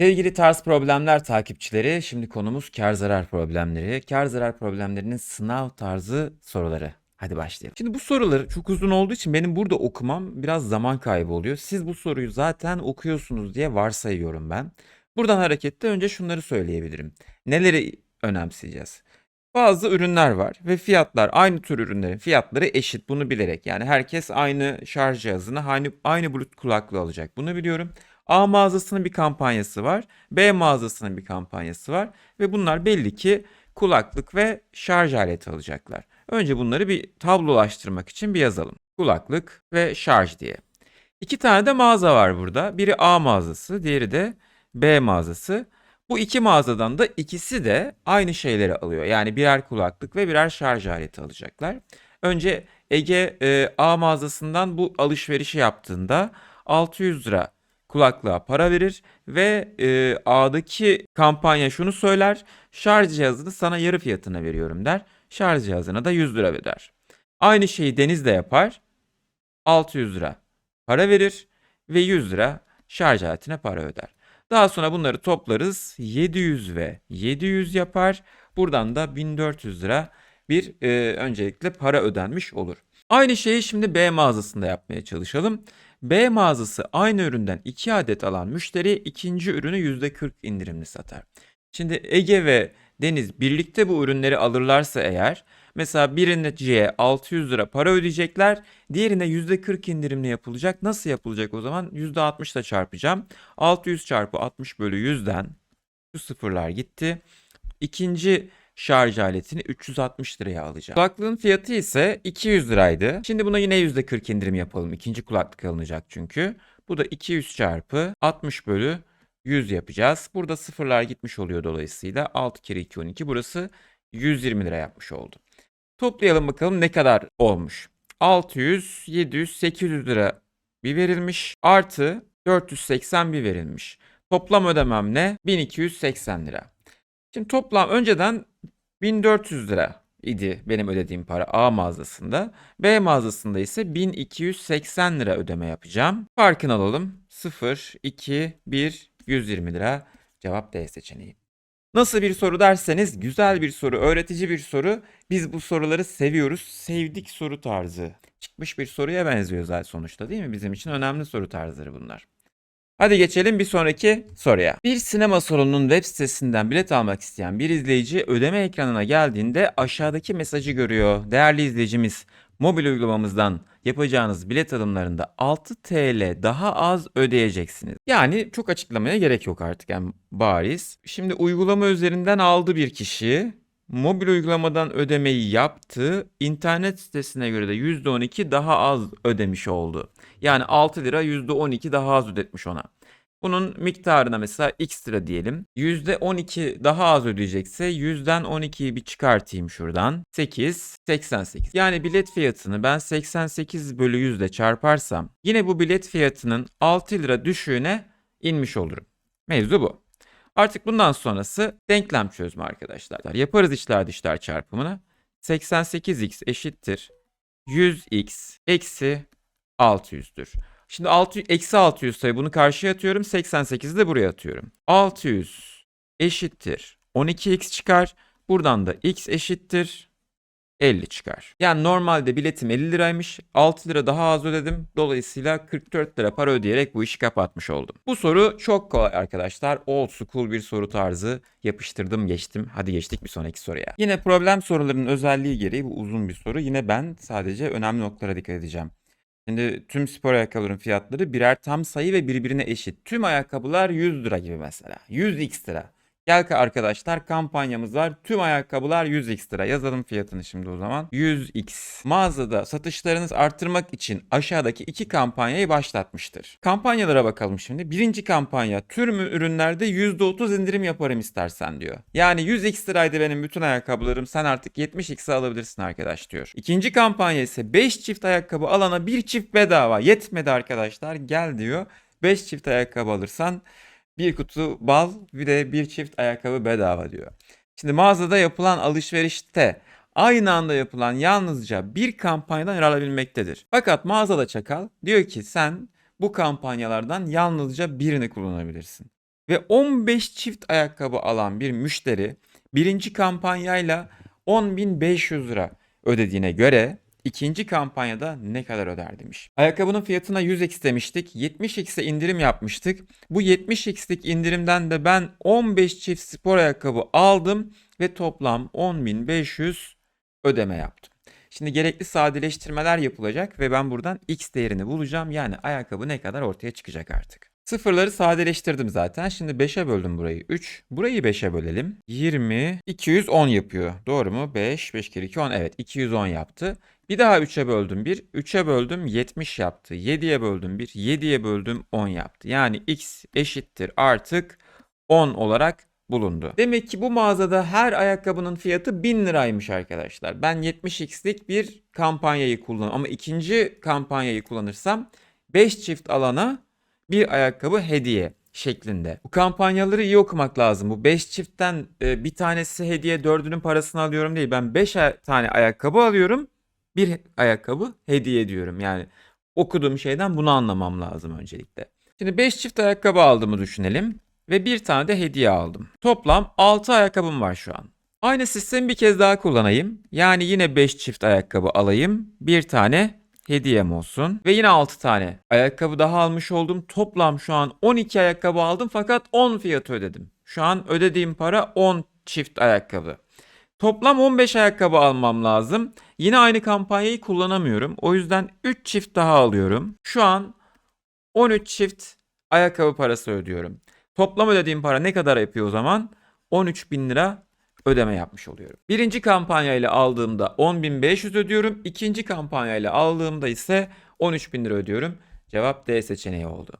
Sevgili tarz problemler takipçileri, şimdi konumuz kar zarar problemleri. Kar zarar problemlerinin sınav tarzı soruları. Hadi başlayalım. Şimdi bu sorular çok uzun olduğu için benim burada okumam biraz zaman kaybı oluyor. Siz bu soruyu zaten okuyorsunuz diye varsayıyorum ben. Buradan hareketle önce şunları söyleyebilirim. Neleri önemseyeceğiz? Bazı ürünler var ve fiyatlar aynı tür ürünlerin fiyatları eşit bunu bilerek yani herkes aynı şarj cihazını aynı, aynı bluetooth kulaklığı alacak bunu biliyorum. A mağazasının bir kampanyası var. B mağazasının bir kampanyası var. Ve bunlar belli ki kulaklık ve şarj aleti alacaklar. Önce bunları bir tablolaştırmak için bir yazalım. Kulaklık ve şarj diye. İki tane de mağaza var burada. Biri A mağazası, diğeri de B mağazası. Bu iki mağazadan da ikisi de aynı şeyleri alıyor. Yani birer kulaklık ve birer şarj aleti alacaklar. Önce Ege e, A mağazasından bu alışverişi yaptığında 600 lira kulaklığa para verir ve e, A'daki kampanya şunu söyler. Şarj cihazını sana yarı fiyatına veriyorum der. Şarj cihazına da 100 lira öder. Aynı şeyi Deniz de yapar. 600 lira para verir ve 100 lira şarj aletine para öder. Daha sonra bunları toplarız. 700 ve 700 yapar. Buradan da 1400 lira bir e, öncelikle para ödenmiş olur. Aynı şeyi şimdi B mağazasında yapmaya çalışalım. B mağazası aynı üründen 2 adet alan müşteri ikinci ürünü %40 indirimli satar. Şimdi Ege ve Deniz birlikte bu ürünleri alırlarsa eğer mesela birine C 600 lira para ödeyecekler diğerine %40 indirimli yapılacak. Nasıl yapılacak o zaman? %60 ile çarpacağım. 600 çarpı 60 bölü 100'den şu sıfırlar gitti. İkinci şarj aletini 360 liraya alacağım. Kulaklığın fiyatı ise 200 liraydı. Şimdi buna yine %40 indirim yapalım. İkinci kulaklık alınacak çünkü. Bu da 200 çarpı 60 bölü 100 yapacağız. Burada sıfırlar gitmiş oluyor dolayısıyla 6 kere 2 12 burası 120 lira yapmış oldu. Toplayalım bakalım ne kadar olmuş. 600, 700, 800 lira bir verilmiş. Artı 480 bir verilmiş. Toplam ödemem ne? 1280 lira. Şimdi toplam önceden 1400 lira idi benim ödediğim para A mağazasında. B mağazasında ise 1280 lira ödeme yapacağım. Farkını alalım. 0, 2, 1, 120 lira. Cevap D seçeneği. Nasıl bir soru derseniz güzel bir soru, öğretici bir soru. Biz bu soruları seviyoruz. Sevdik soru tarzı. Çıkmış bir soruya benziyor zaten sonuçta değil mi? Bizim için önemli soru tarzları bunlar. Hadi geçelim bir sonraki soruya. Bir sinema salonunun web sitesinden bilet almak isteyen bir izleyici ödeme ekranına geldiğinde aşağıdaki mesajı görüyor. Değerli izleyicimiz, mobil uygulamamızdan yapacağınız bilet alımlarında 6 TL daha az ödeyeceksiniz. Yani çok açıklamaya gerek yok artık yani bariz. Şimdi uygulama üzerinden aldı bir kişi. Mobil uygulamadan ödemeyi yaptı. İnternet sitesine göre de %12 daha az ödemiş oldu. Yani 6 lira %12 daha az ödetmiş ona. Bunun miktarına mesela x lira diyelim. %12 daha az ödeyecekse yüzden 12'yi bir çıkartayım şuradan. 8, 88. Yani bilet fiyatını ben 88 bölü 100 ile çarparsam yine bu bilet fiyatının 6 lira düşüğüne inmiş olurum. Mevzu bu. Artık bundan sonrası denklem çözme arkadaşlar. Yaparız içler dışlar çarpımını. 88x eşittir 100x eksi 600'dür. Şimdi 6, eksi 600 sayı bunu karşıya atıyorum. 88'i de buraya atıyorum. 600 eşittir 12x çıkar. Buradan da x eşittir 50 çıkar. Yani normalde biletim 50 liraymış. 6 lira daha az ödedim. Dolayısıyla 44 lira para ödeyerek bu işi kapatmış oldum. Bu soru çok kolay arkadaşlar. Old school bir soru tarzı. Yapıştırdım geçtim. Hadi geçtik bir sonraki soruya. Yine problem sorularının özelliği gereği bu uzun bir soru. Yine ben sadece önemli noktalara dikkat edeceğim. Şimdi tüm spor ayakkabıların fiyatları birer tam sayı ve birbirine eşit. Tüm ayakkabılar 100 lira gibi mesela. 100x lira. Gel arkadaşlar kampanyamız var. Tüm ayakkabılar 100x lira. Yazalım fiyatını şimdi o zaman. 100x. Mağazada satışlarınızı arttırmak için aşağıdaki iki kampanyayı başlatmıştır. Kampanyalara bakalım şimdi. Birinci kampanya tüm ürünlerde %30 indirim yaparım istersen diyor. Yani 100x liraydı benim bütün ayakkabılarım. Sen artık 70x'e alabilirsin arkadaş diyor. İkinci kampanya ise 5 çift ayakkabı alana bir çift bedava. Yetmedi arkadaşlar gel diyor. 5 çift ayakkabı alırsan bir kutu bal bir de bir çift ayakkabı bedava diyor. Şimdi mağazada yapılan alışverişte aynı anda yapılan yalnızca bir kampanyadan yer alabilmektedir. Fakat mağazada çakal diyor ki sen bu kampanyalardan yalnızca birini kullanabilirsin. ve 15 çift ayakkabı alan bir müşteri birinci kampanyayla 10.500 lira ödediğine göre ikinci kampanyada ne kadar öder demiş. Ayakkabının fiyatına 100x demiştik. 70x'e indirim yapmıştık. Bu 70x'lik indirimden de ben 15 çift spor ayakkabı aldım ve toplam 10.500 ödeme yaptım. Şimdi gerekli sadeleştirmeler yapılacak ve ben buradan x değerini bulacağım. Yani ayakkabı ne kadar ortaya çıkacak artık. Sıfırları sadeleştirdim zaten. Şimdi 5'e böldüm burayı. 3. Burayı 5'e bölelim. 20, 210 yapıyor. Doğru mu? 5, 5 kere 2, 10. Evet 210 yaptı. Bir daha 3'e böldüm 1. 3'e böldüm 70 yaptı. 7'ye böldüm 1. 7'ye böldüm 10 yaptı. Yani x eşittir artık 10 olarak bulundu. Demek ki bu mağazada her ayakkabının fiyatı 1000 liraymış arkadaşlar. Ben 70x'lik bir kampanyayı kullanıyorum. Ama ikinci kampanyayı kullanırsam 5 çift alana bir ayakkabı hediye şeklinde. Bu kampanyaları iyi okumak lazım. Bu 5 çiftten e, bir tanesi hediye dördünün parasını alıyorum değil. Ben 5 tane ayakkabı alıyorum. Bir ayakkabı hediye ediyorum. Yani okuduğum şeyden bunu anlamam lazım öncelikle. Şimdi 5 çift ayakkabı aldığımı düşünelim ve bir tane de hediye aldım. Toplam 6 ayakkabım var şu an. Aynı sistemi bir kez daha kullanayım. Yani yine 5 çift ayakkabı alayım. Bir tane hediyem olsun. Ve yine 6 tane ayakkabı daha almış oldum. Toplam şu an 12 ayakkabı aldım fakat 10 fiyatı ödedim. Şu an ödediğim para 10 çift ayakkabı. Toplam 15 ayakkabı almam lazım. Yine aynı kampanyayı kullanamıyorum. O yüzden 3 çift daha alıyorum. Şu an 13 çift ayakkabı parası ödüyorum. Toplam ödediğim para ne kadar yapıyor o zaman? 13 bin lira ödeme yapmış oluyorum. Birinci kampanyayla aldığımda 10.500 ödüyorum. İkinci kampanyayla aldığımda ise 13.000 lira ödüyorum. Cevap D seçeneği oldu.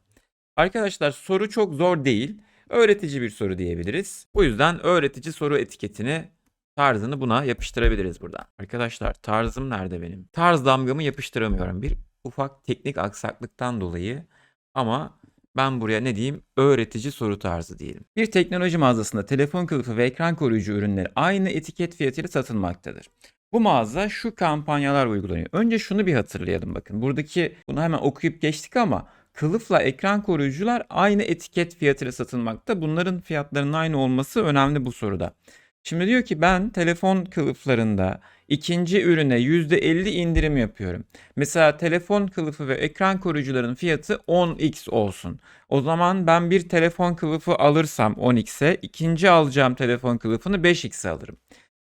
Arkadaşlar soru çok zor değil. Öğretici bir soru diyebiliriz. Bu yüzden öğretici soru etiketini tarzını buna yapıştırabiliriz buradan. Arkadaşlar tarzım nerede benim? Tarz damgamı yapıştıramıyorum. Bir ufak teknik aksaklıktan dolayı ama ben buraya ne diyeyim? Öğretici soru tarzı diyelim. Bir teknoloji mağazasında telefon kılıfı ve ekran koruyucu ürünleri aynı etiket fiyatıyla satılmaktadır. Bu mağaza şu kampanyalar uygulanıyor. Önce şunu bir hatırlayalım bakın. Buradaki bunu hemen okuyup geçtik ama kılıfla ekran koruyucular aynı etiket fiyatıyla satılmakta. Bunların fiyatlarının aynı olması önemli bu soruda. Şimdi diyor ki ben telefon kılıflarında ikinci ürüne %50 indirim yapıyorum. Mesela telefon kılıfı ve ekran koruyucuların fiyatı 10x olsun. O zaman ben bir telefon kılıfı alırsam 10x'e ikinci alacağım telefon kılıfını 5x'e alırım.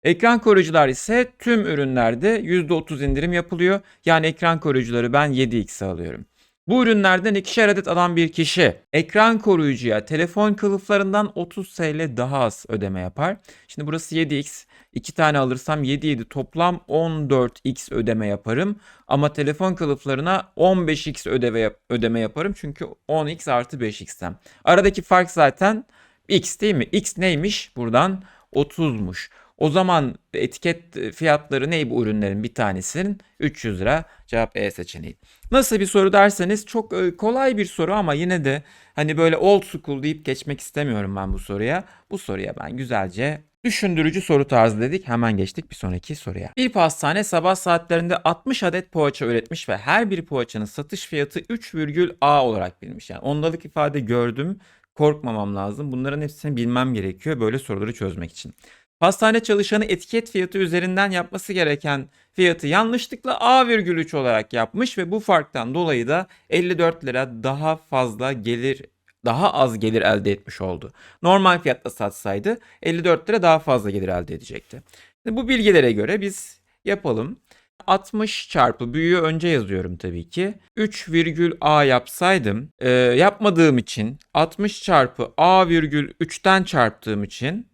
Ekran koruyucular ise tüm ürünlerde %30 indirim yapılıyor. Yani ekran koruyucuları ben 7x'e alıyorum. Bu ürünlerden ikişer adet alan bir kişi ekran koruyucuya telefon kılıflarından 30 TL daha az ödeme yapar. Şimdi burası 7x. 2 tane alırsam 7 7 toplam 14x ödeme yaparım. Ama telefon kılıflarına 15x ödeme, yap- ödeme yaparım. Çünkü 10x artı 5x'ten. Aradaki fark zaten x değil mi? x neymiş? Buradan 30'muş. O zaman etiket fiyatları ne bu ürünlerin bir tanesinin 300 lira. Cevap E seçeneği. Nasıl bir soru derseniz çok e, kolay bir soru ama yine de hani böyle old school deyip geçmek istemiyorum ben bu soruya. Bu soruya ben güzelce düşündürücü soru tarzı dedik. Hemen geçtik bir sonraki soruya. Bir pastane sabah saatlerinde 60 adet poğaça üretmiş ve her bir poğaçanın satış fiyatı 3,A olarak bilmiş. Yani ondalık ifade gördüm. Korkmamam lazım. Bunların hepsini bilmem gerekiyor böyle soruları çözmek için. Pastane çalışanı etiket fiyatı üzerinden yapması gereken fiyatı yanlışlıkla A,3 olarak yapmış ve bu farktan dolayı da 54 lira daha fazla gelir daha az gelir elde etmiş oldu. Normal fiyatla satsaydı 54 lira daha fazla gelir elde edecekti. Bu bilgilere göre biz yapalım. 60 çarpı büyüğü önce yazıyorum tabii ki. 3,A yapsaydım e, yapmadığım için 60 çarpı A virgül 3'ten çarptığım için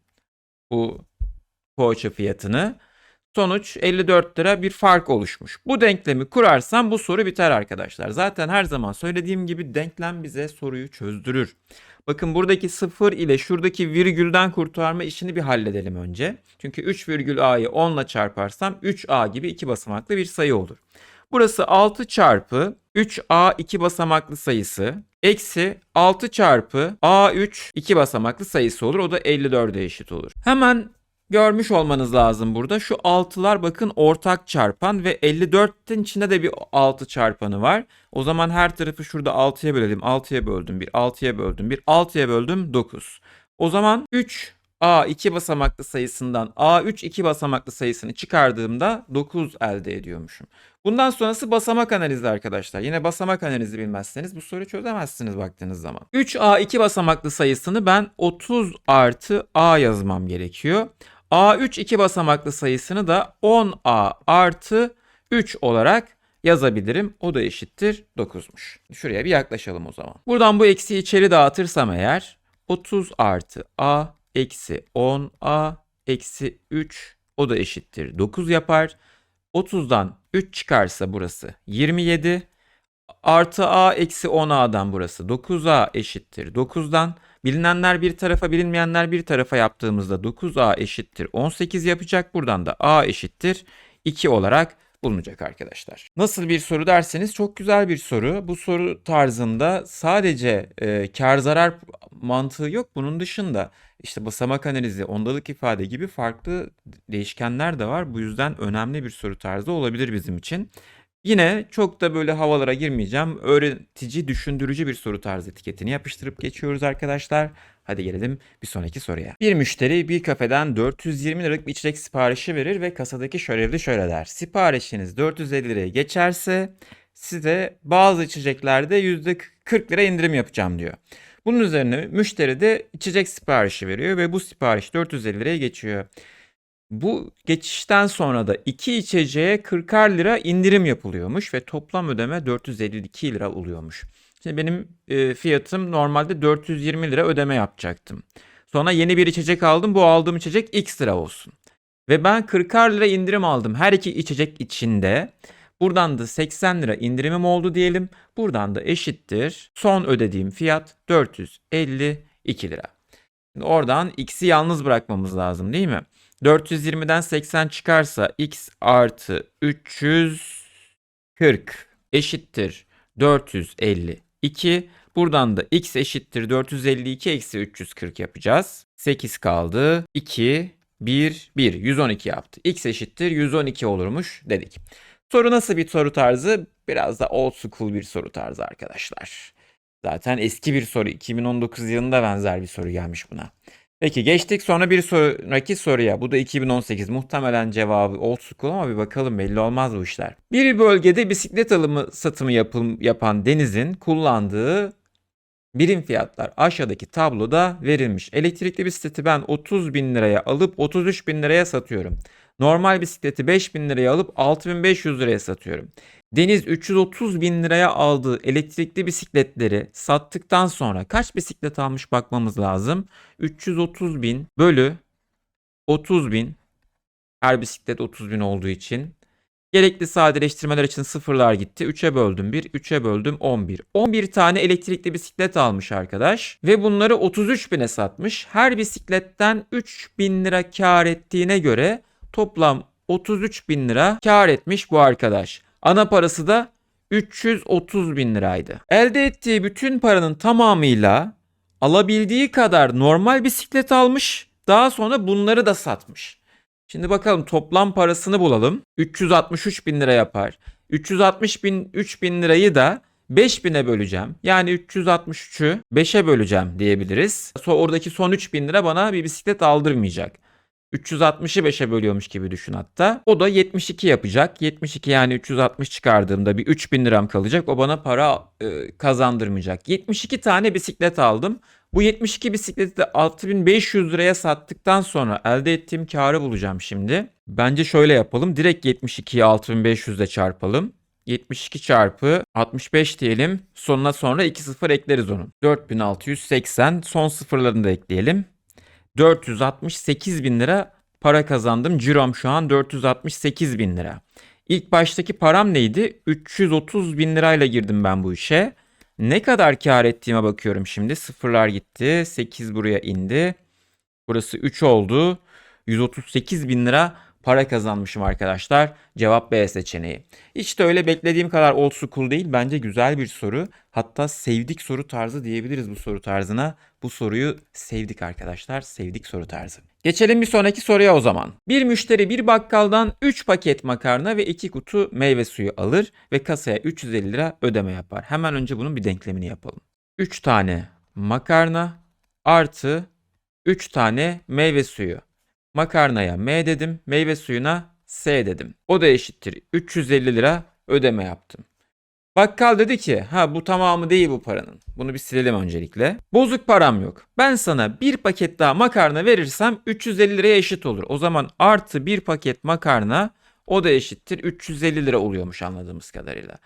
bu poğaça fiyatını. Sonuç 54 lira bir fark oluşmuş. Bu denklemi kurarsam bu soru biter arkadaşlar. Zaten her zaman söylediğim gibi denklem bize soruyu çözdürür. Bakın buradaki sıfır ile şuradaki virgülden kurtarma işini bir halledelim önce. Çünkü 3 virgül a'yı 10 ile çarparsam 3a gibi iki basamaklı bir sayı olur. Burası 6 çarpı 3a 2 basamaklı sayısı eksi 6 çarpı a3 2 basamaklı sayısı olur. O da 54'e eşit olur. Hemen görmüş olmanız lazım burada. Şu 6'lar bakın ortak çarpan ve 54'ten içinde de bir 6 çarpanı var. O zaman her tarafı şurada 6'ya bölelim. 6'ya böldüm 1, 6'ya böldüm 1, 6'ya böldüm 9. O zaman 3 A 2 basamaklı sayısından A3 2 basamaklı sayısını çıkardığımda 9 elde ediyormuşum. Bundan sonrası basamak analizi arkadaşlar. Yine basamak analizi bilmezseniz bu soruyu çözemezsiniz baktığınız zaman. 3A 2 basamaklı sayısını ben 30 artı A yazmam gerekiyor. A3 2 basamaklı sayısını da 10A artı 3 olarak yazabilirim. O da eşittir 9'muş. Şuraya bir yaklaşalım o zaman. Buradan bu eksiği içeri dağıtırsam eğer 30 artı A eksi 10A eksi 3 o da eşittir 9 yapar. 30'dan 3 çıkarsa burası 27. Artı A eksi 10A'dan burası 9A eşittir 9'dan. Bilinenler bir tarafa bilinmeyenler bir tarafa yaptığımızda 9A eşittir 18 yapacak. Buradan da A eşittir 2 olarak bulunacak arkadaşlar. Nasıl bir soru derseniz çok güzel bir soru. Bu soru tarzında sadece e, kar zarar mantığı yok. Bunun dışında işte basamak analizi, ondalık ifade gibi farklı değişkenler de var. Bu yüzden önemli bir soru tarzı olabilir bizim için. Yine çok da böyle havalara girmeyeceğim. Öğretici, düşündürücü bir soru tarzı etiketini yapıştırıp geçiyoruz arkadaşlar. Hadi gelelim bir sonraki soruya. Bir müşteri bir kafeden 420 liralık bir içecek siparişi verir ve kasadaki şörevli şöyle der. Siparişiniz 450 liraya geçerse size bazı içeceklerde %40 lira indirim yapacağım diyor. Bunun üzerine müşteri de içecek siparişi veriyor ve bu sipariş 450 liraya geçiyor. Bu geçişten sonra da iki içeceğe 40'ar lira indirim yapılıyormuş ve toplam ödeme 452 lira oluyormuş. Şimdi benim e, fiyatım normalde 420 lira ödeme yapacaktım. Sonra yeni bir içecek aldım. Bu aldığım içecek X lira olsun. Ve ben 40'ar lira indirim aldım her iki içecek içinde. Buradan da 80 lira indirimim oldu diyelim. Buradan da eşittir. Son ödediğim fiyat 452 lira. Şimdi oradan x'i yalnız bırakmamız lazım değil mi? 420'den 80 çıkarsa x artı 340 eşittir 452. Buradan da x eşittir 452 eksi 340 yapacağız. 8 kaldı. 2, 1, 1. 112 yaptı. x eşittir 112 olurmuş dedik. Soru nasıl bir soru tarzı? Biraz da old school bir soru tarzı arkadaşlar. Zaten eski bir soru. 2019 yılında benzer bir soru gelmiş buna. Peki geçtik sonra bir sonraki soruya. Bu da 2018. Muhtemelen cevabı old school ama bir bakalım belli olmaz bu işler. Bir bölgede bisiklet alımı satımı yapım, yapan Deniz'in kullandığı birim fiyatlar aşağıdaki tabloda verilmiş. Elektrikli bisikleti ben 30 bin liraya alıp 33 bin liraya satıyorum. Normal bisikleti 5 bin liraya alıp 6500 liraya satıyorum. Deniz 330 bin liraya aldığı elektrikli bisikletleri sattıktan sonra kaç bisiklet almış bakmamız lazım. 330 bin bölü 30 bin her bisiklet 30 bin olduğu için Gerekli sadeleştirmeler için sıfırlar gitti. 3'e böldüm 1, 3'e böldüm 11. 11 tane elektrikli bisiklet almış arkadaş. Ve bunları 33 bine satmış. Her bisikletten 3 bin lira kar ettiğine göre toplam 33 bin lira kar etmiş bu arkadaş. Ana parası da 330 bin liraydı. Elde ettiği bütün paranın tamamıyla alabildiği kadar normal bisiklet almış. Daha sonra bunları da satmış. Şimdi bakalım toplam parasını bulalım. 363 bin lira yapar. 360 bin 3 bin lirayı da 5000'e böleceğim. Yani 363'ü 5'e böleceğim diyebiliriz. Oradaki son 3000 lira bana bir bisiklet aldırmayacak. 360'ı 5'e bölüyormuş gibi düşün hatta. O da 72 yapacak. 72 yani 360 çıkardığımda bir 3000 liram kalacak. O bana para e, kazandırmayacak. 72 tane bisiklet aldım. Bu 72 bisikleti de 6500 liraya sattıktan sonra elde ettiğim karı bulacağım şimdi. Bence şöyle yapalım. Direkt 72'yi 6500 ile çarpalım. 72 çarpı 65 diyelim. Sonuna sonra 2 sıfır ekleriz onun. 4680 son sıfırlarını da ekleyelim. 468 bin lira para kazandım. Cirom şu an 468 bin lira. İlk baştaki param neydi? 330 bin lirayla girdim ben bu işe. Ne kadar kar ettiğime bakıyorum şimdi. Sıfırlar gitti. 8 buraya indi. Burası 3 oldu. 138 bin lira para kazanmışım arkadaşlar. Cevap B seçeneği. De öyle beklediğim kadar old school değil. Bence güzel bir soru. Hatta sevdik soru tarzı diyebiliriz bu soru tarzına. Bu soruyu sevdik arkadaşlar. Sevdik soru tarzı. Geçelim bir sonraki soruya o zaman. Bir müşteri bir bakkaldan 3 paket makarna ve 2 kutu meyve suyu alır ve kasaya 350 lira ödeme yapar. Hemen önce bunun bir denklemini yapalım. 3 tane makarna artı 3 tane meyve suyu. Makarnaya M dedim, meyve suyuna S dedim. O da eşittir 350 lira ödeme yaptım. Bakkal dedi ki ha bu tamamı değil bu paranın. Bunu bir silelim öncelikle. Bozuk param yok. Ben sana bir paket daha makarna verirsem 350 liraya eşit olur. O zaman artı bir paket makarna o da eşittir 350 lira oluyormuş anladığımız kadarıyla.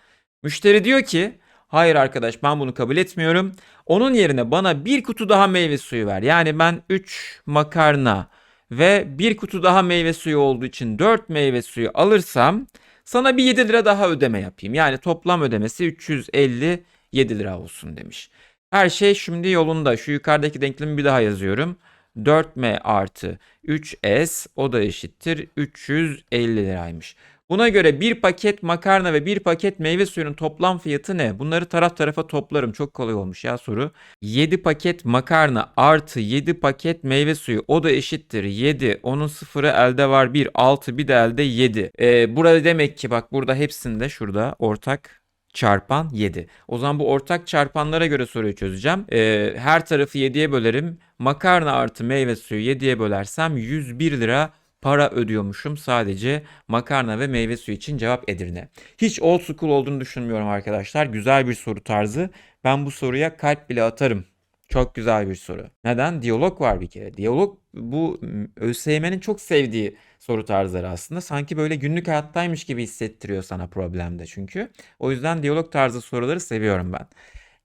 Müşteri diyor ki hayır arkadaş ben bunu kabul etmiyorum. Onun yerine bana bir kutu daha meyve suyu ver. Yani ben 3 makarna ve bir kutu daha meyve suyu olduğu için 4 meyve suyu alırsam sana bir 7 lira daha ödeme yapayım. Yani toplam ödemesi 357 lira olsun demiş. Her şey şimdi yolunda. Şu yukarıdaki denklemi bir daha yazıyorum. 4m artı 3s o da eşittir 350 liraymış. Buna göre bir paket makarna ve bir paket meyve suyunun toplam fiyatı ne? Bunları taraf tarafa toplarım. Çok kolay olmuş ya soru. 7 paket makarna artı 7 paket meyve suyu o da eşittir 7. Onun sıfırı elde var 1. 6 bir de elde 7. Ee, burada demek ki bak burada hepsinde şurada ortak çarpan 7. O zaman bu ortak çarpanlara göre soruyu çözeceğim. Ee, her tarafı 7'ye bölerim. Makarna artı meyve suyu 7'ye bölersem 101 lira para ödüyormuşum sadece makarna ve meyve suyu için cevap Edirne. Hiç old school olduğunu düşünmüyorum arkadaşlar. Güzel bir soru tarzı. Ben bu soruya kalp bile atarım. Çok güzel bir soru. Neden? Diyalog var bir kere. Diyalog bu ÖSYM'nin çok sevdiği soru tarzları aslında. Sanki böyle günlük hayattaymış gibi hissettiriyor sana problemde çünkü. O yüzden diyalog tarzı soruları seviyorum ben.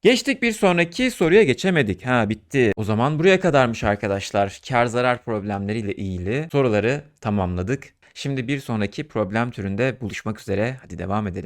Geçtik bir sonraki soruya geçemedik. Ha bitti. O zaman buraya kadarmış arkadaşlar. Kar zarar problemleriyle ilgili soruları tamamladık. Şimdi bir sonraki problem türünde buluşmak üzere. Hadi devam edelim.